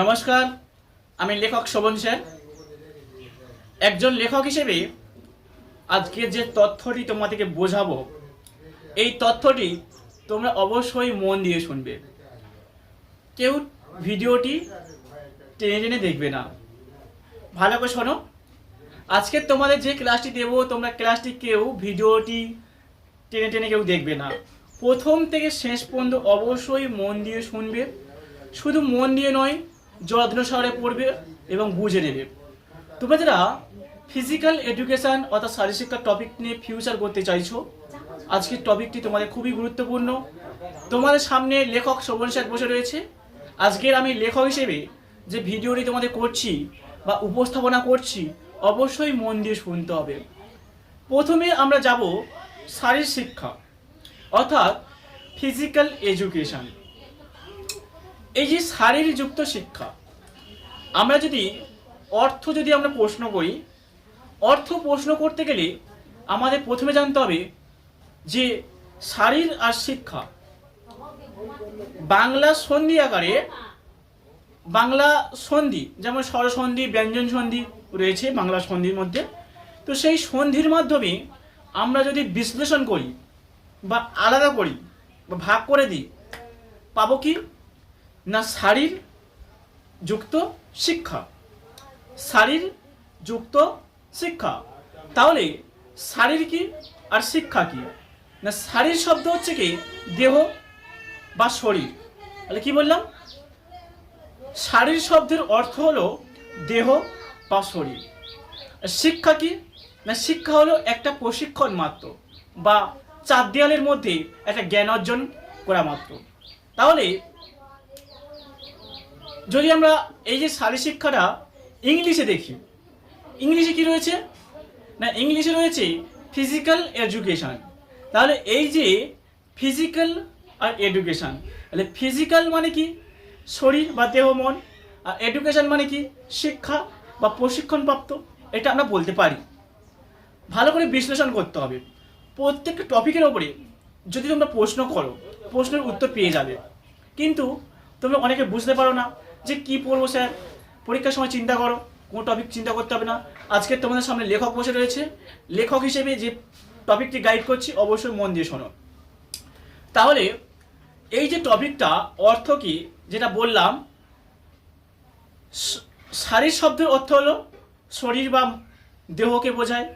নমস্কার, আমি লেখক শোভন সেন। একজন লেখক হিসেবে আজকে যে তথ্যটি তোমাদেরকে বোঝাবো, এই তথ্যটি তোমরা অবশ্যই মন দিয়ে শুনবে। কেউ ভিডিওটি টেনে টেনে দেখবে না। ভালো করে শোনো। আজকে তোমাদের যে ক্লাসটি দেবো, তোমরা ক্লাসটি কেউ ভিডিওটি টেনে টেনে কেউ দেখবে না। প্রথম থেকে শেষ পর্যন্ত অবশ্যই মন দিয়ে শুনবে। শুধু মন দিয়ে নয় যত্ন সহকারে পড়বে এবং বুঝে নেবে। তোমরা যারা ফিজিক্যাল এডুকেশন অর্থাৎ শারীরশিক্ষার টপিক নিয়ে ফিউচার করতে চাইছো, আজকের টপিকটি তোমাদের খুবই গুরুত্বপূর্ণ। তোমাদের সামনে লেখক শোভন স্যার বসে রয়েছে। আজকের আমি লেখক হিসেবে যে ভিডিওটি তোমাদের করছি বা উপস্থাপনা করছি, অবশ্যই মন দিয়ে শুনতে হবে। প্রথমে আমরা যাব শারীর শিক্ষা, অর্থাৎ ফিজিক্যাল এডুকেশন এই যে শারীরযুক্ত শিক্ষা, আমরা যদি অর্থ যদি আমরা প্রশ্ন করি, অর্থ প্রশ্ন করতে গেলে আমাদের প্রথমে জানতে হবে যে শারীর আর শিক্ষা বাংলা সন্ধি আকারে বাংলা সন্ধি, যেমন স্বরসন্ধি, ব্যঞ্জন সন্ধি রয়েছে বাংলা সন্ধির মধ্যে। তো সেই সন্ধির মাধ্যমে আমরা যদি বিশ্লেষণ করি বা আলাদা করি বা ভাগ করে দিই, পাবো কি? না শারীর যুক্ত শিক্ষা। শারীর যুক্ত শিক্ষা। তাহলে শারীর কি আর শিক্ষা কি? না শারীর শব্দ হচ্ছে কি দেহ বা শরীর? তাহলে কি বললাম? শারীর শব্দের অর্থ হলো দেহ বা শরীর। শিক্ষা কি? না শিক্ষা হলো একটা প্রশিক্ষণ মাত্র বা চার দেয়ালের মধ্যে একটা জ্ঞান অর্জন করা মাত্র। তাহলে যদি আমরা এই যে শারীর শিক্ষাটা ইংলিশে দেখি, ইংলিশে কি রয়েছে? না, ইংলিশে রয়েছে ফিজিক্যাল এডুকেশন তাহলে এই যে ফিজিক্যাল আর এডুকেশন তাহলে ফিজিক্যাল মানে কি? শরীর বা দেহ, মন। আর এডুকেশন মানে কি? শিক্ষা বা প্রশিক্ষণপ্রাপ্ত। এটা আমরা বলতে পারি। ভালো করে বিশ্লেষণ করতে হবে। প্রত্যেকটা টপিকের ওপরে যদি তোমরা প্রশ্ন করো, প্রশ্নের উত্তর পেয়ে যাবে। কিন্তু তোমরা অনেকে বুঝতে পারো না। যে কি পড়ব স্যার? পরীক্ষার সময় চিন্তা করো, কোনো টপিক চিন্তা করতে হবে না। আজকে তোমাদের সামনে লেখক বসে রয়েছে। লেখক হিসেবে যে টপিকটি গাইড করছি, অবশ্যই মন দিয়ে শোনো। তাহলে, এই যে টপিকটা অর্থ কি? যেটা বললাম শারীর শব্দের অর্থ হলো শরীর বা দেহকে বোঝায়।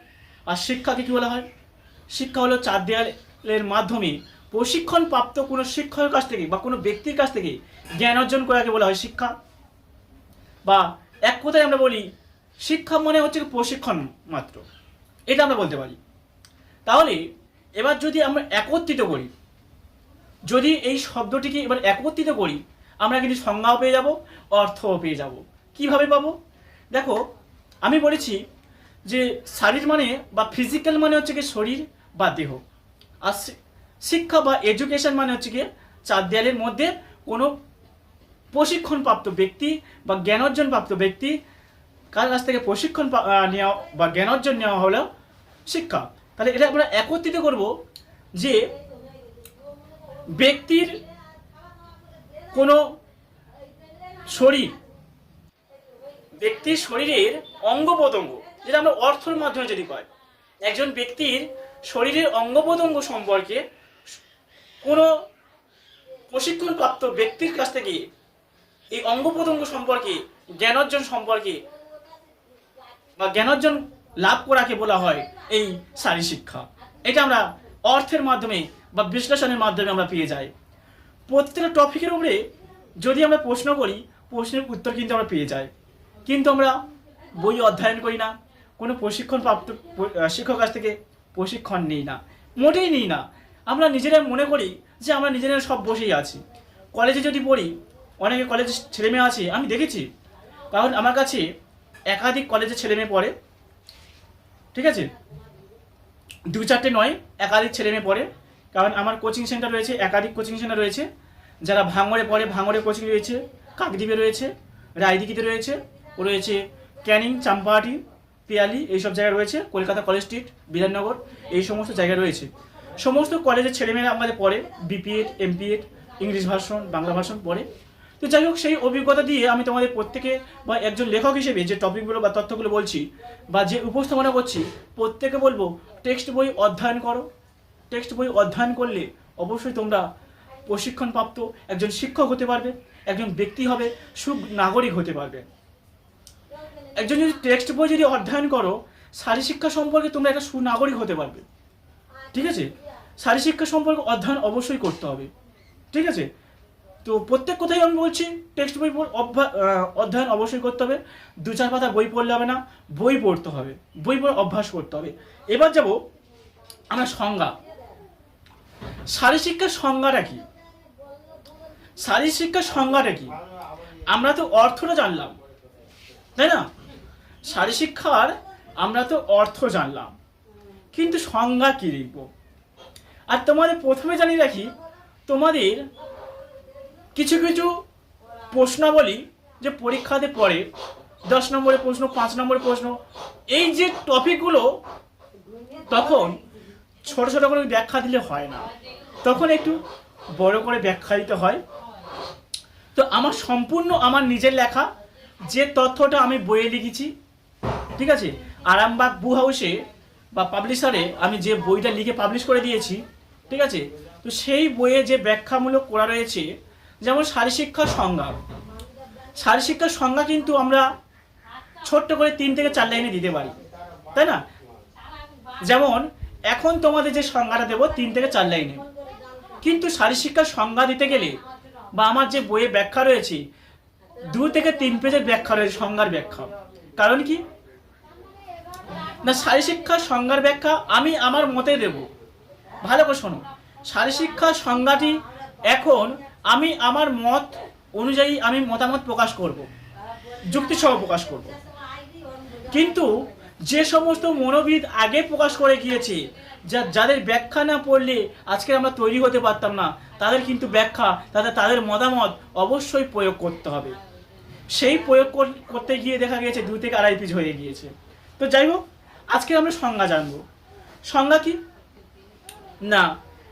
আর শিক্ষাকে কি বলা হয়? শিক্ষা হলো চার দেয়ালের মাধ্যমে প্রশিক্ষণ প্রাপ্ত কোনো শিক্ষকের কাছ থেকে বা কোনো ব্যক্তির কাছ থেকে জ্ঞান অর্জন করাকে বলা হয় শিক্ষা। বা এক কথায় আমরা বলি, শিক্ষা মনে হচ্ছে প্রশিক্ষণ মাত্র। এটা আমরা বলতে পারি। তাহলে এবার যদি আমরা একত্রিত করি, যদি এই শব্দটিকে এবার একত্রিত করি, আমরা কিন্তু সংজ্ঞাও পেয়ে যাব, অর্থও পেয়ে যাব। কীভাবে পাবো? দেখো, আমি বলেছি যে শারীর মানে বা ফিজিক্যাল মানে হচ্ছে কি শরীর বা দেহ। আর শিক্ষা বা এডুকেশন মানে হচ্ছে কি চার দেয়ালের মধ্যে কোনো প্রশিক্ষণপ্রাপ্ত ব্যক্তি বা জ্ঞান অর্জন প্রাপ্ত ব্যক্তি কার কাছ থেকে প্রশিক্ষণ নেওয়া বা জ্ঞান অর্জন নেওয়া হলো? শিক্ষা। তাহলে এটা আমরা একত্রিত করব যে ব্যক্তির কোনো শরীর, ব্যক্তির শরীরের অঙ্গ প্রত্যঙ্গ যেটা আমরা অর্থের মাধ্যমে যদি পাই, একজন ব্যক্তির শরীরের অঙ্গ প্রত্যঙ্গ সম্পর্কে কোনো প্রশিক্ষণপ্রাপ্ত ব্যক্তির কাছ থেকে এই অঙ্গ প্রত্যঙ্গ সম্পর্কে জ্ঞান অর্জন সম্পর্কে বা জ্ঞান অর্জন লাভ করাকে বলা হয় এই শারীর শিক্ষা। এটা আমরা অর্থের মাধ্যমে বা বিশ্লেষণের মাধ্যমে আমরা পেয়ে যাই। প্রত্যেকটা টপিকের উপরে যদি আমরা প্রশ্ন করি প্রশ্নের উত্তর কিন্তু আমরা পেয়ে যাই। কিন্তু আমরা বই অধ্যয়ন করি না কোনো প্রশিক্ষণ প্রাপ্ত প- আহ, শিক্ষক কাছ থেকে প্রশিক্ষণ নিই না মোটেই নিই না। আমরা নিজেরা মনে করি যে আমরা নিজেরা সব বসেই আছি। কলেজে যদি পড়ি, অনেকে কলেজে ছেলে মেয়ে আছে, আমি দেখেছি। কারণ আমার কাছে একাধিক কলেজে ছেলে মেয়ে পড়ে। ঠিক আছে? দু চারটে নয়, একাধিক ছেলে মেয়ে পড়ে। কারণ আমার কোচিং সেন্টার রয়েছে, একাধিক কোচিং সেন্টার রয়েছে। যারা ভাঙড়ে পড়ে ভাঙড়ে কোচিং রয়েছে, কাকদ্বীপে রয়েছে, রায়দিঘিতে রয়েছে, ও রয়েছে ক্যানিং, চাম্পাহাটি, পিয়ালি, এইসব জায়গায় রয়েছে। কলকাতা কলেজ স্ট্রিট, বিধাননগর, এই সমস্ত জায়গায় রয়েছে। সমস্ত কলেজের ছেলেমেয়েরা আমাদের পড়ে BPEd MPEd English version Bangla version পড়ে। তো যাই হোক, সেই অভিজ্ঞতা দিয়ে আমি তোমাদের প্রত্যেকে বা একজন লেখক হিসেবে যে টপিকগুলো বা তথ্যগুলো বলছি বা যে উপস্থাপনা করছি, প্রত্যেকে বলব টেক্সট বই অধ্যয়ন করো। টেক্সট বই অধ্যয়ন করলে অবশ্যই তোমরা প্রশিক্ষণপ্রাপ্ত একজন শিক্ষক হতে পারবে, একজন ব্যক্তি হবে, সুনাগরিক হতে পারবে। একজন যদি টেক্সট বই যদি অধ্যয়ন করো শারীর শিক্ষা সম্পর্কে তোমরা একটা সুনাগরিক হতে পারবে। ঠিক আছে? শারীর শিক্ষা সম্পর্কে অধ্যয়ন অবশ্যই করতে হবে। ঠিক আছে? তো প্রত্যেক কথাই আমি বলছি টেক্সট বই অধ্যয়ন অবশ্যই করতে হবে। দু চার পাতা বই পড়লে হবে না, বই পড়তে হবে। বই পড়ে অভ্যাস করতে হবে। এবার যাব আমরা সংজ্ঞা। শারীর শিক্ষার সংজ্ঞাটা কি? শারীর শিক্ষার সংজ্ঞাটা কি? আমরা তো অর্থটা জানলাম। তাই না? শারীর শিক্ষার আমরা তো অর্থ জানলাম। কিন্তু সংজ্ঞা কি লিখব? আর তোমাদের প্রথমে জানিয়ে রাখি, তোমাদের কিছু কিছু প্রশ্নাবলী যে পরীক্ষাতে পড়ে, দশ নম্বরের প্রশ্ন, পাঁচ নম্বরের প্রশ্ন, এই যে টপিকগুলো তখন ছোট ছোট করে ব্যাখ্যা দিলে হয় না। তখন একটু বড় করে ব্যাখ্যা দিতে হয়। তো আমার সম্পূর্ণ আমার নিজের লেখা, যে তথ্যটা আমি বইয়ে লিখেছি, ঠিক আছে? আরামবাগ বু হাউসে বা পাবলিশারে আমি যে বইটা লিখে পাবলিশ করে দিয়েছি, ঠিক আছে? তো সেই বইয়ে যে ব্যাখ্যামূলক করা রয়েছে, যেমন শারীরশিক্ষার সংজ্ঞা। শারীরশিক্ষার সংজ্ঞা কিন্তু আমরা ছোট্ট করে তিন থেকে চার লাইনে দিতে পারি, তাই না? যেমন, এখন তোমাদের যে সংজ্ঞাটা দেবো তিন থেকে চার লাইনে। কিন্তু শারীরশিক্ষার সংজ্ঞা দিতে গেলে বা আমার যে বইয়ে ব্যাখ্যা রয়েছে, দু থেকে তিন পেজের ব্যাখ্যা রয়েছে, সংজ্ঞার ব্যাখ্যা। কারণ কি? না শারীরশিক্ষার সংজ্ঞার ব্যাখ্যা আমি আমার মতে দেব। ভালো করে শোনো। শারীরশিক্ষার সংজ্ঞাটি এখন আমি আমার মত অনুযায়ী আমি মতামত প্রকাশ করব। যুক্তিসহ প্রকাশ করব। কিন্তু যে সমস্ত মনোবিদ আগে প্রকাশ করে গিয়েছে, যা যাদের ব্যাখ্যা না পড়লে আজকে আমরা তৈরি হতে পারতাম না, তাদের কিন্তু ব্যাখ্যা, তাদের তাদের মতামত অবশ্যই প্রয়োগ করতে হবে। সেই প্রয়োগ কর- করতে গিয়ে দেখা গিয়েছে দুই থেকে আড়াই পিস হয়ে গিয়েছে। তো যাই হোক আজকে আমরা সংজ্ঞা জানব। সংজ্ঞা কি? না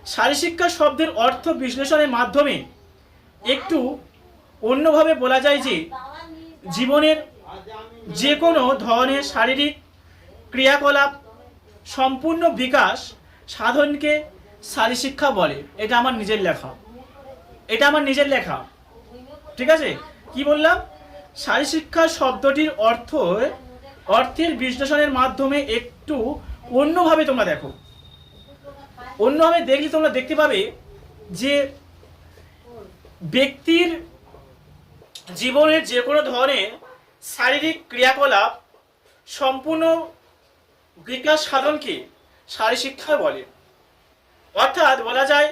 শারীরশিক্ষা শব্দের অর্থ বিশ্লেষণের মাধ্যমে একটু অন্যভাবে বলা যায় যে, জীবনের যে কোনো ধরনের শারীরিক ক্রিয়াকলাপ, সম্পূর্ণ বিকাশ সাধনকে শারীরশিক্ষা বলে। এটা আমার নিজের লেখা। এটা আমার নিজের লেখা। ঠিক আছে? কি বললাম? শারীরশিক্ষা শব্দটির অর্থ অর্থের বিশ্লেষণের মাধ্যমে একটু অন্যভাবে তোমরা দেখো। অন্যভাবে দেখলে তোমরা দেখতে পাবে যে ব্যক্তির জীবনের যে কোনো ধরনের শারীরিক ক্রিয়াকলাপ সম্পূর্ণ বিকাশ সাধনকে শারীরশিক্ষা বলে। অর্থাৎ বলা যায়,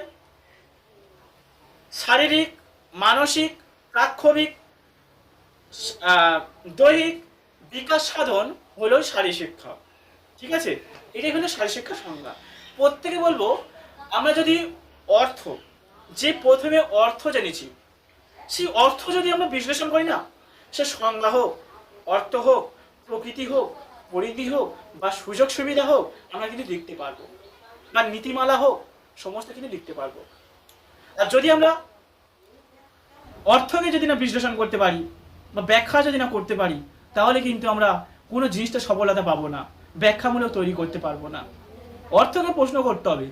শারীরিক, মানসিক, প্রাক্ষবিক দৈহিক বিকাশ সাধন হলো শারীরশিক্ষা ঠিক আছে? এটাই হলো শারীরশিক্ষার সংজ্ঞা। প্রত্যেকে বলব, আমরা যদি অর্থ, যে প্রথমে অর্থ জেনেছি, সেই অর্থ যদি আমরা বিশ্লেষণ করি না, সে সংজ্ঞা হোক, অর্থ হোক, প্রকৃতি হোক, পরিধি হোক, বা সুযোগ সুবিধা হোক, আমরা কিন্তু লিখতে পারব। বা নীতিমালা হোক, সমস্ত কিন্তু লিখতে পারব। আর যদি আমরা অর্থকে যদি না বিশ্লেষণ করতে পারি, বা ব্যাখ্যা যদি না করতে পারি তাহলে কিন্তু আমরা কোনো জিনিসটা সফলতা পাবো না, ব্যাখ্যামূলক তৈরি করতে পারব না। অর্থকে প্রশ্ন করতে হবে।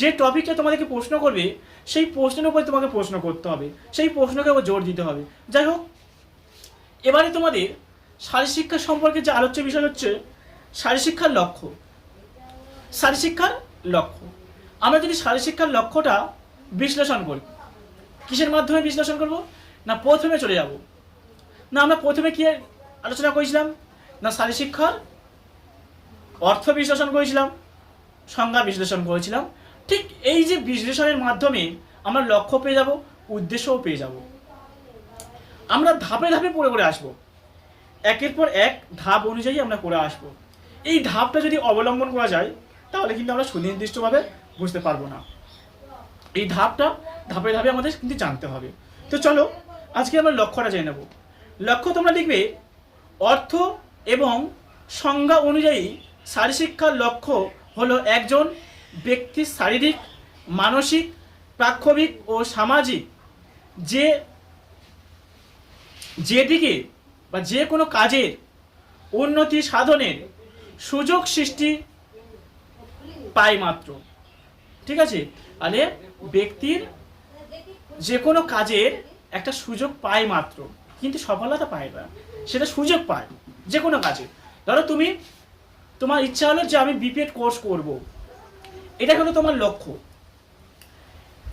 যে টপিকটা তোমাদেরকে প্রশ্ন করবে, সেই প্রশ্নের উপরে তোমাকে প্রশ্ন করতে হবে। সেই প্রশ্নকে জোর দিতে হবে। যাই হোক, এবারে তোমাদের শারীরশিক্ষা সম্পর্কে যে আলোচ্য বিষয় হচ্ছে শারীরশিক্ষার লক্ষ্য। শারীরশিক্ষার লক্ষ্য। আমরা যদি শারীরশিক্ষার লক্ষ্যটা বিশ্লেষণ করি, কিসের মাধ্যমে বিশ্লেষণ করব? না প্রথমে চলে যাব। না আমরা প্রথমে কি আলোচনা করেছিলাম, না শারীরশিক্ষার অর্থ বিশ্লেষণ করেছিলাম, সংজ্ঞা বিশ্লেষণ করেছিলাম। ঠিক এই যে বিশ্লেষণের মাধ্যমে আমরা লক্ষ্য পেয়ে যাব, উদ্দেশ্যও পেয়ে যাব। আমরা ধাপে ধাপে পড়ে করে আসব। একের পর এক ধাপ অনুযায়ী আমরা করে আসব। এই ধাপটা যদি অবলম্বন করা যায়, তাহলে কিন্তু আমরা সুনির্দিষ্টভাবে বুঝতে পারব না। এই ধাপটা ধাপে ধাপে আমাদের কিন্তু জানতে হবে। তো চলো, আজকে আমরা লক্ষ্যটা জেনে নেব। লক্ষ্য তোমরা লিখবে অর্থ এবং সংজ্ঞা অনুযায়ী শারীরশিক্ষার লক্ষ্য হলো একজন ব্যক্তির শারীরিক, মানসিক প্রাক্ষবিক ও সামাজিক যে যেদিকে বা যে কোনো কাজের উন্নতি সাধনের সুযোগ সৃষ্টি পায় মাত্র। ঠিক আছে? তাহলে ব্যক্তির যে কোনো কাজের একটা সুযোগ পায় মাত্র। কিন্তু সফলতা পায় না। সেটা সুযোগ পায় যে কোনো কাজে। ধরো তুমি, তোমার ইচ্ছা হলো যে আমি বিপিএড কোর্স করব। এটা হলো তোমার লক্ষ্য।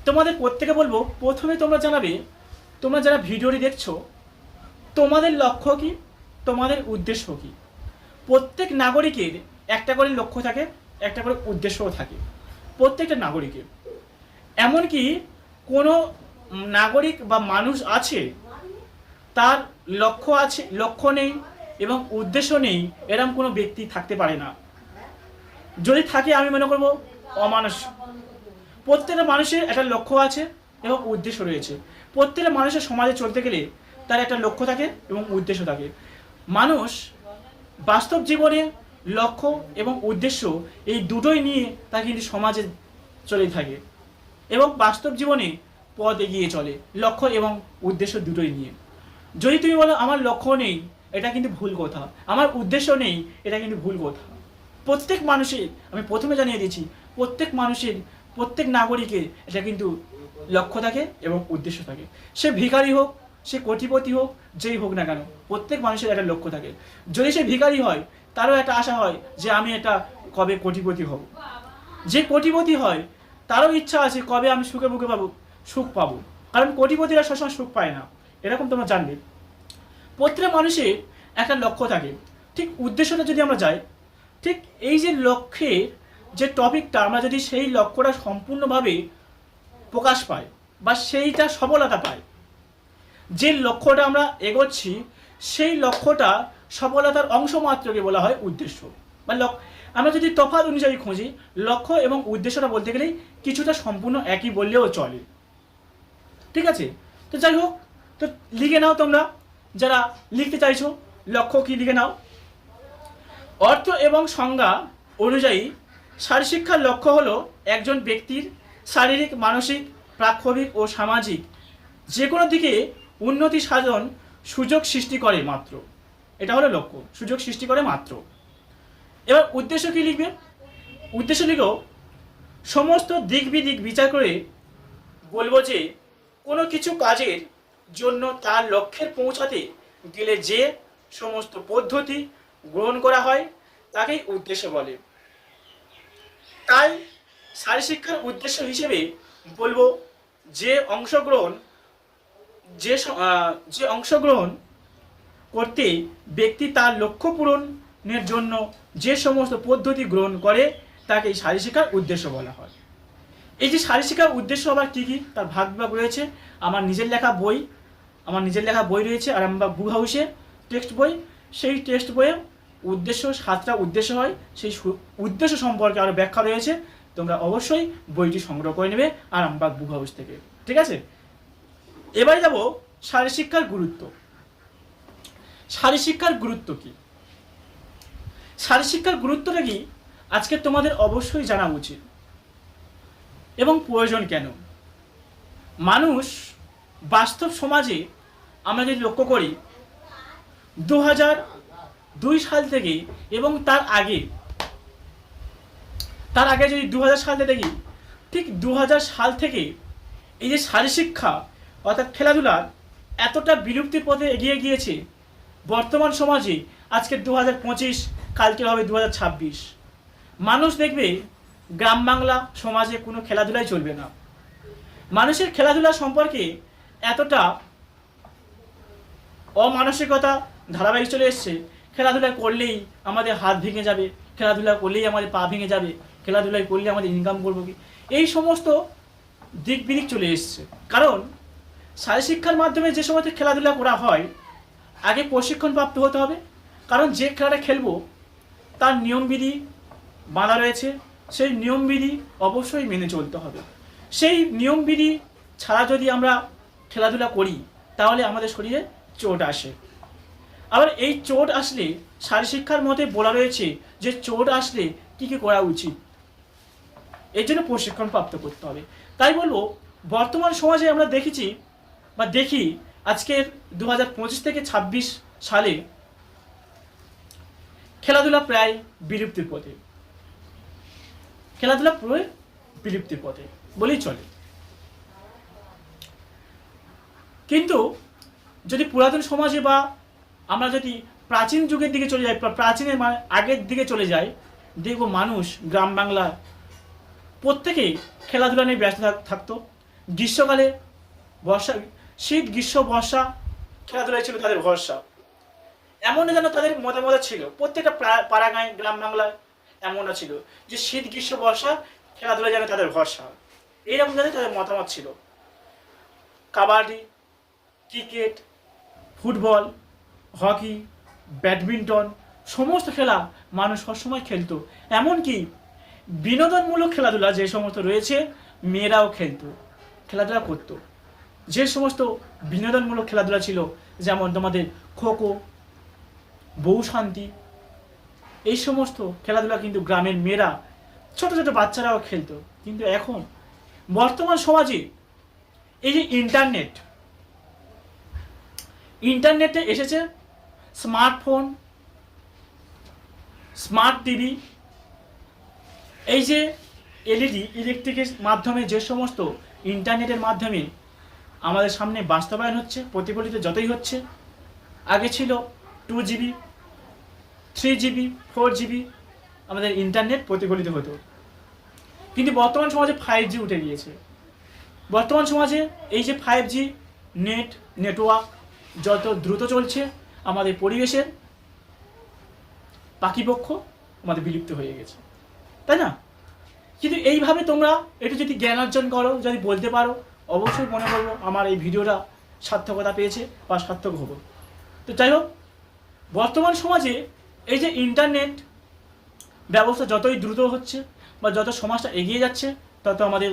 তোমাদের প্রত্যেকে বলব, প্রথমে তোমরা জানাবে, তোমরা যারা ভিডিওটি দেখছ, তোমাদের লক্ষ্য কি? তোমাদের উদ্দেশ্য কি? প্রত্যেক নাগরিকের একটা করে লক্ষ্য থাকে, একটা করে উদ্দেশ্যও থাকে। প্রত্যেকটা নাগরিকের। এমনকি কোনো নাগরিক বা মানুষ আছে তার লক্ষ্য আছে, লক্ষ্য নেই এবং উদ্দেশ্য নেই এরকম কোনো ব্যক্তি থাকতে পারে না। যদি থাকে, আমি মনে করব অমানুষ। প্রত্যেকটা মানুষের একটা লক্ষ্য আছে এবং উদ্দেশ্য রয়েছে। প্রত্যেকটা মানুষের সমাজে চলতে গেলে তার একটা লক্ষ্য থাকে এবং উদ্দেশ্য থাকে। মানুষ বাস্তব জীবনে লক্ষ্য এবং উদ্দেশ্য এই দুটোই নিয়ে তার কিন্তু সমাজে চলে থাকে এবং বাস্তব জীবনে পথ এগিয়ে চলে, লক্ষ্য এবং উদ্দেশ্য দুটোই নিয়ে। যদি তুমি বলো আমার লক্ষ্য নেই, এটা কিন্তু ভুল কথা। আমার উদ্দেশ্য নেই, এটা কিন্তু ভুল কথা। প্রত্যেক মানুষের, আমি প্রথমে জানিয়ে দিয়েছি প্রত্যেক মানুষের, প্রত্যেক নাগরিকের এটা কিন্তু লক্ষ্য থাকে এবং উদ্দেশ্য থাকে। সে ভিখারি হোক, সে কোটিপতি হোক, যেই হোক না কেন, প্রত্যেক মানুষের একটা লক্ষ্য থাকে। যদি সে ভিখারি হয়, তারও একটা আশা হয় যে আমি এটা কবে কোটিপতি হব। যে কোটিপতি হয়, তারও ইচ্ছা আছে কবে আমি সুখে বুকে পাবো, সুখ পাবো। কারণ কোটিপতিরা সবসময় সুখ পায় না। এরকম তোমরা জানবে। প্রত্যেক মানুষের একটা লক্ষ্য থাকে। ঠিক উদ্দেশ্যটা যদি আমরা যাই, ঠিক এই যে লক্ষ্যের যে টপিকটা, আমরা যদি সেই লক্ষ্যটা সম্পূর্ণভাবে প্রকাশ পাই বা সেইটা সফলতা পায় যে লক্ষ্যটা আমরা এগোচ্ছি, সেই লক্ষ্যটা সফলতার অংশ মাত্রকে বলা হয় উদ্দেশ্য। বা লক্ষ্য, আমরা যদি তফাৎ অনুযায়ী খুঁজি, লক্ষ্য এবং উদ্দেশ্যটা বলতে গেলেই কিছুটা সম্পূর্ণ একই বললেও চলে। ঠিক আছে? তো যাই হোক তো লিখে নাও তোমরা, যারা লিখতে চাইছো, লক্ষ্য কি লিখে নাও। অর্থ এবং সংজ্ঞা অনুযায়ী শারীরশিক্ষার লক্ষ্য হলো একজন ব্যক্তির শারীরিক, মানসিক প্রাক্ষবিক ও সামাজিক যে কোনো দিকে উন্নতি সাধন সুযোগ সৃষ্টি করে মাত্র। এটা হলো লক্ষ্য, সুযোগ সৃষ্টি করে মাত্র। এবার উদ্দেশ্য কি লিখবে? উদ্দেশ্য লিখো, সমস্ত দিক বিদিক বিচার করে বলব যে কোনো কিছু কাজের জন্য তার লক্ষ্যে পৌঁছাতে গেলে যে সমস্ত পদ্ধতি গ্রহণ করা হয়, তাকেই উদ্দেশ্য বলে। তাই শারীরশিক্ষার উদ্দেশ্য হিসেবে বলব যে অংশগ্রহণ, যে যে অংশগ্রহণ করতে ব্যক্তি তার লক্ষ্য পূরণের জন্য যে সমস্ত পদ্ধতি গ্রহণ করে, তাকে শারীরশিক্ষার উদ্দেশ্য বলা হয়। এই যে শারীরশিক্ষার উদ্দেশ্য আবার কী কী? তার ভাগ ভাগ রয়েছে। আমার নিজের লেখা বই আমার নিজের লেখা বই রয়েছে আর আমরা বুক হাউসে টেক্সট বই। সেই টেক্সট বইয়ে উদ্দেশ্য, সাতটা উদ্দেশ্য হয়। সেই উদ্দেশ্য সম্পর্কে আরও ব্যাখ্যা রয়েছে। তোমরা অবশ্যই বইটি সংগ্রহ করে নেবে আরামবাগ বুক হাউস থেকে। ঠিক আছে? এবারে যাব শারীরশিক্ষার গুরুত্ব। শারীরশিক্ষার গুরুত্ব কি? শারীরশিক্ষার গুরুত্বটা কি? আজকে তোমাদের অবশ্যই জানা উচিত। এবং প্রয়োজন কেন? মানুষ বাস্তব সমাজে আমরা যদি লক্ষ্য করি দু দুই সাল থেকে এবং তার আগে তার আগে যদি দু হাজার সাল থেকে দেখি, ঠিক দু হাজার সাল থেকে এই যে শারীরশিক্ষা অর্থাৎ খেলাধুলার এতটা বিলুপ্তির পথে এগিয়ে গিয়েছে বর্তমান সমাজে, আজকে দু হাজার পঁচিশ, কালকে হবে দু হাজার ছাব্বিশ। মানুষ দেখবে গ্রাম বাংলা সমাজে কোনো খেলাধুলাই চলবে না। মানুষের খেলাধুলা সম্পর্কে এতটা অমানসিকতা ধারাবাহিক চলে এসছে। খেলাধুলা করলেই আমাদের হাত ভেঙে যাবে, খেলাধুলা করলেই আমাদের পা ভেঙে যাবে খেলাধুলাই করলে আমাদের ইনকাম করব কি? এই সমস্ত দিক বিদিক চলে এসছে। কারণ শারীরশিক্ষার মাধ্যমে যে সমস্ত খেলাধুলা করা হয়, আগে প্রশিক্ষণ প্রাপ্ত হতে হবে। কারণ যে খেলাটা খেলব, তার নিয়মবিধি বাঁধা রয়েছে। সেই নিয়মবিধি অবশ্যই মেনে চলতে হবে। সেই নিয়মবিধি ছাড়া যদি আমরা খেলাধুলা করি, তাহলে আমাদের শরীরে চোট আসে। আবার এই চোট আসলে শারীরশিক্ষার মধ্যে বলা রয়েছে যে চোট আসলে কী কী করা উচিত। এর জন্য প্রশিক্ষণ প্রাপ্ত করতে হবে। তাই বলব, বর্তমান সমাজে আমরা দেখেছি বা দেখি, আজকের দু হাজার পঁচিশ থেকে ছাব্বিশ সালে খেলাধুলা প্রায় বিলুপ্তির পথে। খেলাধুলা পুরো বিলুপ্তির পথে, বলেই চলে। কিন্তু যদি পুরাতন সমাজে বা আমরা যদি প্রাচীন যুগের দিকে চলে যাই প্রা- প্রাচীনের আগের দিকে চলে যাই দেখব মানুষ, গ্রাম বাংলা প্রত্যেকেই খেলাধুলা নিয়ে ব্যস্ত থাক- থাকতো। গ্রীষ্মকালে বর্ষা শীত, গ্রীষ্ম, বর্ষা খেলাধুলায় ছিল তাদের ভরসা। এমন যেন তাদের মতামত ছিল। প্রত্যেকটা প্রা- পাড়া গাঁয়ে গ্রাম বাংলায় এমনও ছিল যে শীত, গ্রীষ্ম, বর্ষা খেলাধুলা যেন তাদের ভরসা এইরকম যেন তাদের মতামত ছিল। Kabaddi cricket, football, hockey, badminton, সমস্ত খেলা মানুষ সবসময় খেলতো। এমনকি বিনোদনমূলক খেলাধুলা যে সমস্ত রয়েছে, মেয়েরাও খেলতো, খেলাধুলা করতো। যে সমস্ত বিনোদনমূলক খেলাধুলা ছিল, যেমন তোমাদের খোখো, বউ শান্তি, এই সমস্ত খেলাধুলা কিন্তু গ্রামের মেয়েরা, ছোট ছোট বাচ্চারাও খেলতো। কিন্তু এখন বর্তমান সমাজে এই যে ইন্টারনেট ইন্টারনেটে এসেছে স্মার্টফোন, স্মার্ট টিভি, এই যে এলইডি ইলেকট্রিকের মাধ্যমে যে সমস্ত ইন্টারনেটের মাধ্যমে আমাদের সামনে বাস্তবায়ন হচ্ছে, প্রতিফলিত যতই হচ্ছে, আগে ছিল two GB three GB four GB আমাদের ইন্টারনেট প্রতিফলিত হতো। কিন্তু বর্তমান সমাজে ফাইভ জি উঠে গিয়েছে। বর্তমান সমাজে এই যে ফাইভ জি নেট নেটওয়ার্ক যত দ্রুত চলছে, আমাদের পরিবেশের পাখিপক্ষ আমাদের বিলুপ্ত হয়ে গেছে। তাই না? কিন্তু এইভাবে তোমরা এটা যদি জ্ঞান অর্জন করো, যদি বলতে পারো, অবশ্যই মনে করব আমার এই ভিডিওটা সার্থকতা পেয়েছে বা সার্থক হব। তো যাই হোক, বর্তমান সমাজে এই যে ইন্টারনেট ব্যবস্থা যতই দ্রুত হচ্ছে বা যত সমাজটা এগিয়ে যাচ্ছে, তত আমাদের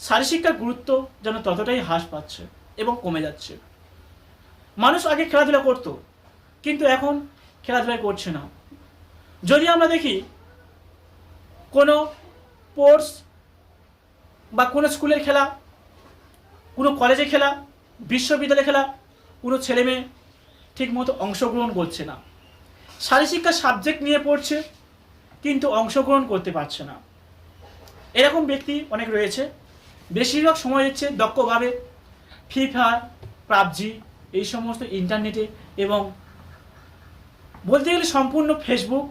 শারীরশিক্ষার গুরুত্ব যেন ততটাই হ্রাস পাচ্ছে এবং কমে যাচ্ছে। মানুষ আগে খেলাধুলা করতো, কিন্তু এখন খেলাধুলা করছে না। যদি আমরা দেখি, কোনো স্পোর্টস বা কোনো স্কুলের খেলা, কোনো কলেজে খেলা বিশ্ববিদ্যালয়ে খেলা, কোনো ছেলে মেয়ে ঠিক মতো অংশগ্রহণ করছে না। শারীরশিক্ষা সাবজেক্ট নিয়ে পড়ছে, কিন্তু অংশগ্রহণ করতে পারছে না। এরকম ব্যক্তি অনেক রয়েছে। বেশিরভাগ সময় হচ্ছে দক্ষভাবে ফ্রি ফায়ার পাবজি এই সমস্ত ইন্টারনেটে এবং বলতে গেলে সম্পূর্ণ ফেসবুক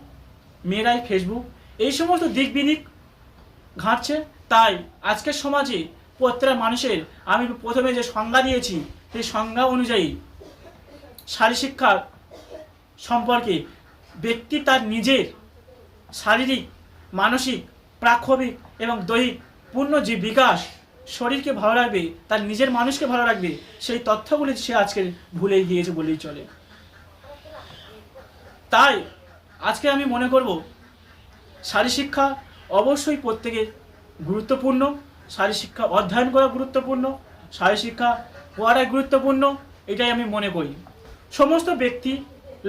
মেয়েরাই ফেসবুক এই সমস্ত দিক বিদিক ঘাঁটছে। তাই আজকের সমাজে প্রত্যেকটা মানুষের আমি প্রথমে যে সংজ্ঞা দিয়েছি, সেই সংজ্ঞা অনুযায়ী শারীরশিক্ষার সম্পর্কে ব্যক্তি তার নিজের শারীরিক, মানসিক প্রাক্ষবিক এবং দৈহিক পূর্ণ যে বিকাশ শরীরকে ভালো রাখবে, তার নিজের মানুষকে ভালো রাখবে, সেই তথ্যগুলি সে আজকে ভুলে গিয়েছে বলেই চলে। তাই আজকে আমি মনে করব শারীরশিক্ষা অবশ্যই প্রত্যেকের গুরুত্বপূর্ণ শারীরশিক্ষা অধ্যয়ন করা গুরুত্বপূর্ণ শারীর শিক্ষা পড়াই গুরুত্বপূর্ণ, এটাই আমি মনে করি। সমস্ত ব্যক্তি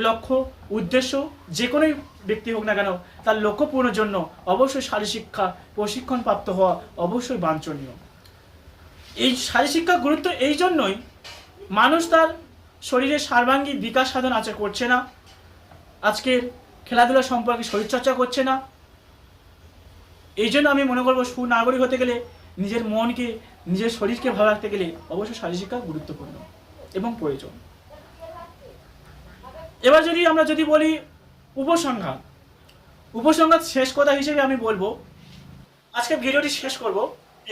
লক্ষ্য, উদ্দেশ্য, যে কোনো ব্যক্তি হোক না কেন, তার লক্ষ্য পূরণের জন্য অবশ্যই শারীরশিক্ষা প্রশিক্ষণ প্রাপ্ত হওয়া অবশ্যই বাঞ্ছনীয়। এই শারীরশিক্ষা গুরুত্ব এই জন্যই মানুষ তার শরীরের সর্বাঙ্গীন বিকাশ সাধন আচার করছে না। আজকের খেলাধুলা সম্পর্কে শরীরচর্চা করছে না। এই জন্য আমি মনে করব সুনাগরিক হতে গেলে নিজের মনকে, নিজের শরীরকে ভালো রাখতে গেলে অবশ্যই শারীরশিক্ষা গুরুত্বপূর্ণ এবং প্রয়োজন। এবার যদি আমরা যদি বলি উপসংহার উপসংহার শেষ কথা হিসেবে আমি বলব আজকে ভিডিওটি শেষ করব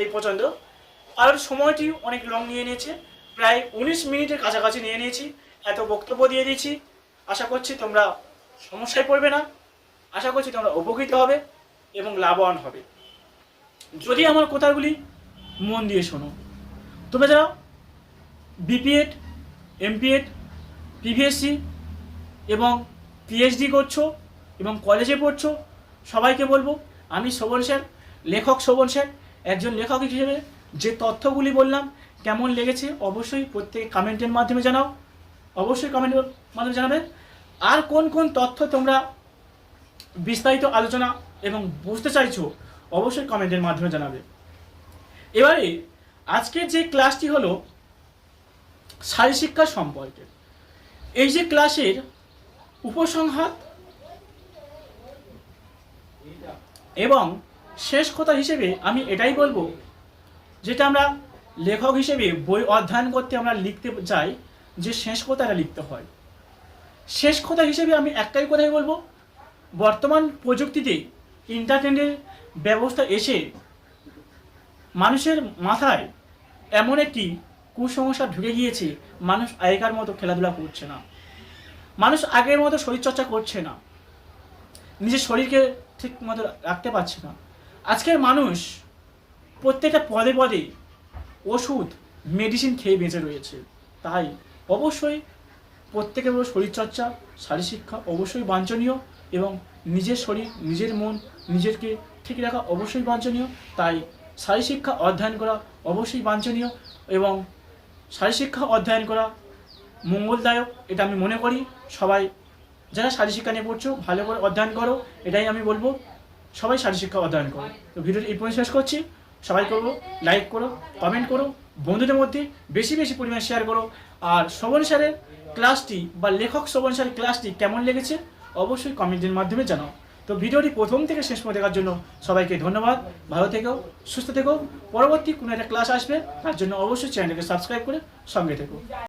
এই পর্যন্ত। আর সময়টি অনেক লং নিয়ে নিয়েছে। প্রায় উনিশ মিনিটের কাছাকাছি নিয়ে নিয়েছি। এত বক্তব্য দিয়ে দিয়েছি। আশা করছি তোমরা সমস্যায় পড়বে না। আশা করছি তোমরা উপকৃত হবে এবং লাভবান হবে। যদি আমার কথাগুলি মন দিয়ে শোনো। তোমরা যারা বিপিএড এমপিএড পিভিএসসি এবং পিএইচডি করছ এবং কলেজে পড়ছো, সবাইকে বলব, আমি শোভন স্যার, লেখক শোভন স্যার, একজন লেখক হিসেবে যে তথ্যগুলি বললাম, কেমন লেগেছে অবশ্যই প্রত্যেকে কমেন্টের মাধ্যমে জানাও। অবশ্যই কমেন্টের মাধ্যমে জানাবে আর কোন কোন তথ্য তোমরা বিস্তারিত আলোচনা এবং বুঝতে চাইছো, অবশ্যই কমেন্টের মাধ্যমে জানাবে। এবারে, আজকের যে ক্লাসটি হলো শারীরশিক্ষা সম্পর্কে। এই যে ক্লাসের উপসংহাত এবং শেষ কথা হিসেবে আমি এটাই বলব যেটা আমরা লেখক হিসেবে বই অধ্যয়ন করতে আমরা লিখতে চাই যে শেষ কথাটা লিখতে হয়। শেষ কথা হিসেবে আমি একটাই কথাই বলব, বর্তমান প্রযুক্তিতে ইন্টারনেটের ব্যবস্থা এসে মানুষের মাথায় এমন একটি কুসংস্কার ঢুকে গিয়েছে, মানুষ আগেকার মতো খেলাধুলা করছে না। মানুষ আগের মতো শরীরচর্চা করছে না। নিজের শরীরকে ঠিক মতো রাখতে পারছে না। আজকের মানুষ প্রত্যেকটা পদে পদে ওষুধ মেডিসিন খেয়ে বেঁচে রয়েছে। তাই অবশ্যই প্রত্যেকের বড় শরীরচর্চা শারীর শিক্ষা অবশ্যই বাঞ্ছনীয় এবং নিজের শরীর, নিজের মন, নিজেরকে ঠিক রাখা অবশ্যই বাঞ্ছনীয়। তাই শারীর শিক্ষা অধ্যয়ন করা অবশ্যই বাঞ্ছনীয় এবং শারীরশিক্ষা অধ্যয়ন করা মঙ্গলদায়ক, এটা আমি মনে করি। সবাই যারা শারীরশিক্ষা নিয়ে পড়ছো, ভালো করে অধ্যয়ন করো, এটাই আমি বলব। সবাই শারীরশিক্ষা অধ্যয়ন করো। তো ভিডিওটি এই শেষ করছি। সবাই করব লাইক করো কমেন্ট করো, বন্ধুদের মধ্যে বেশি বেশি পরিমাণে শেয়ার করো। আর শ্রবণ স্যারের ক্লাসটি বা লেখক শ্রবণ স্যারের ক্লাসটি কেমন লেগেছে অবশ্যই কমেন্টের মাধ্যমে জানাও। তো ভিডিওটি প্রথম থেকে শেষ পর্যন্ত দেখার জন্য সবাইকে ধন্যবাদ। ভালো থেকো, সুস্থ থেকো। পরবর্তী কোনো একটা ক্লাস আসবে, তার জন্য অবশ্যই চ্যানেলকে সাবস্ক্রাইব করে সঙ্গে থেকো।